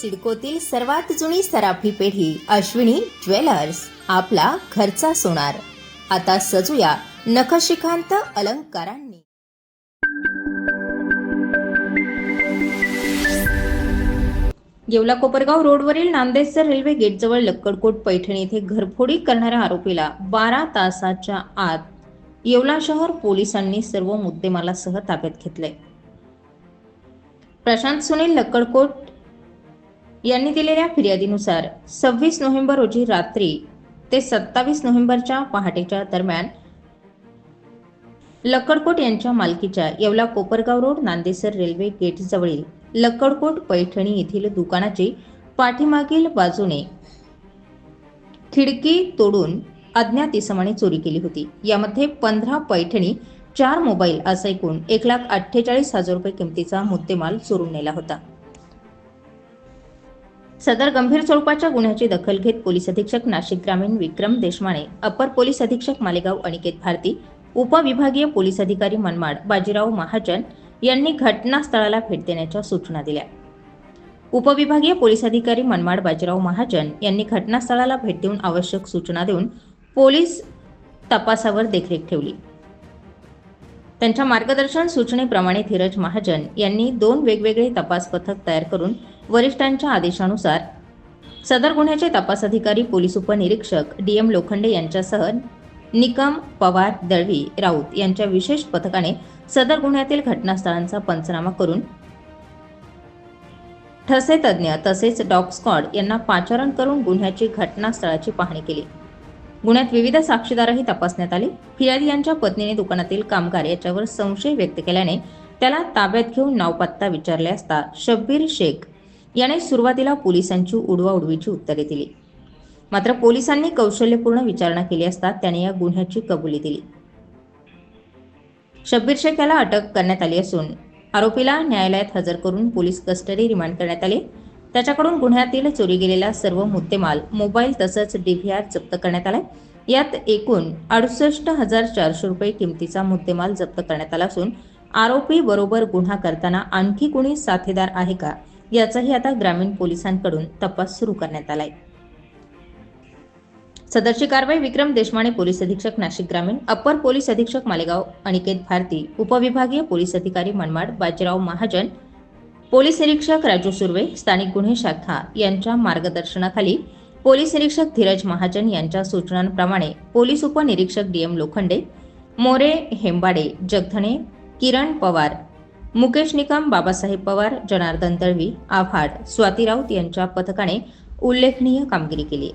सिडकोतील सर्वात जुनी सराफी पेढी अश्विनी ज्वेलर्स आपला घरचा सोनार. आता सजूया नखशिखांत अलंकारांनी. येवला कोपरगाव रोडवरील नांदेडसर रेल्वे गेटजवळ लक्कडकोट पैठण येथे घरफोडी करणाऱ्या आरोपीला बारा तासाच्या आत येवला शहर पोलिसांनी सर्व मुद्देमालासह ताब्यात घेतले प्रशांत सुनील लक्कडकोट यांनी दिलेल्या फिर्यादीनुसार सव्वीस नोव्हेंबर रोजी रात्री ते सत्तावीस नोव्हेंबरच्या पहाटेच्या दरम्यान लक्कडकोट यांच्या मालकीच्या Yeola Kopargaon road Nandesar railway gate जवळील लक्कडकोट पैठणी येथील दुकानाची पाठीमागील बाजूने खिडकी तोडून अज्ञात इसमाने चोरी केली होती. यामध्ये पंधरा पैठणी चार मोबाईल असा एकूण एक लाख अठ्ठेचाळीस हजार रुपये किमतीचा मुद्देमाल चोरून नेला होता. सदर गंभीर स्वरूपाच्या गुन्ह्याची दखल घेत पोलीस अधीक्षक नाशिक ग्रामीण विक्रम देशमाने अपर पोलीस अधीक्षक मालेगाव अनिकेत भारती उपविभागीय पोलीस अधिकारी मनमाड बाजीराव महाजन यांनी घटनास्थळाला भेट देण्याच्या सूचना दिल्या. उपविभागीय पोलीस अधिकारी मनमाड बाजीराव महाजन यांनी घटनास्थळाला भेट देऊन आवश्यक सूचना देऊन पोलीस तपासावर देखरेख ठेवली. त्यांच्या मार्गदर्शन सूचनेप्रमाणे धीरज महाजन यांनी दोन वेगवेगळे तपास पथक तयार करून वरिष्ठांच्या आदेशानुसार सदर गुन्ह्याचे तपास अधिकारी पोलीस उपनिरीक्षक डी एम लोखंडे यांच्यासह निकम पवार दळवी राऊत यांच्या विशेष पथकाने सदर गुन्ह्यातील घटनास्थळांचा पंचनामा करून ठसे तज्ज्ञ तसेच डॉग स्कॉड यांना पाचारण करून गुन्ह्याची घटनास्थळाची पाहणी केली. गुन्ह्यात विविध साक्षीदारही तपासण्यात आले. फिर्यादी यांच्या पत्नीने दुकानातील कामगार याच्यावर संशय व्यक्त केल्याने त्याला ताब्यात घेऊन नावपत्ता विचारले असता शब्बीर शेख याने सुरुवातीला पोलिसांची उडवाउडवीची उत्तरे दिली. मात्र पोलिसांनी कौशल्यपूर्ण विचारणा केली असता त्याने या गुन्ह्याची कबुली दिली. शब्बीर शेख याला अटक करण्यात आली असून आरोपीला न्यायालयात हजर करून पोलीस कस्टडी रिमांड करण्यात आले. त्याच्याकडून गुन्ह्यातील चोरी गेलेला सर्व मुद्देमाल मोबाईल तसंच डीव्हीआर जप्त करण्यात आलाय. यात एकूण अडुसष्ट हजार चारशे रुपये किमतीचा मुद्देमाल जप्त करण्यात आला असून आरोपी बरोबर गुन्हा करताना आणखी कुणी साथीदार आहे का याचाही आता ग्रामीण पोलिसांकडून तपास सुरू करण्यात आलाय. सदरची कारवाई विक्रम देशमाने पोलीस अधीक्षक नाशिक ग्रामीण अप्पर पोलीस अधीक्षक मालेगाव अनिकेत भारती उपविभागीय पोलीस अधिकारी मनमाड बाजीराव महाजन पोलीस निरीक्षक राजू सुर्वे स्थानिक गुन्हे शाखा यांच्या मार्गदर्शनाखाली पोलीस निरीक्षक धीरज महाजन यांच्या सूचनांप्रमाणे पोलीस उपनिरीक्षक डी एम लोखंडे मोरे हेंबाडे जगधणे किरण पवार मुकेश निकम बाबासाहेब पवार जनार्दन दळवी आव्हाड स्वाती राऊत यांच्या पथकाने उल्लेखनीय कामगिरी केली.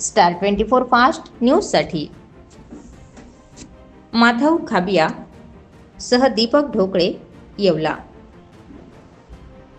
स्टार ट्वेंटी फोर फास्ट न्यूजसाठी. माधव खाबिया सह दीपक ढोकळे येवला.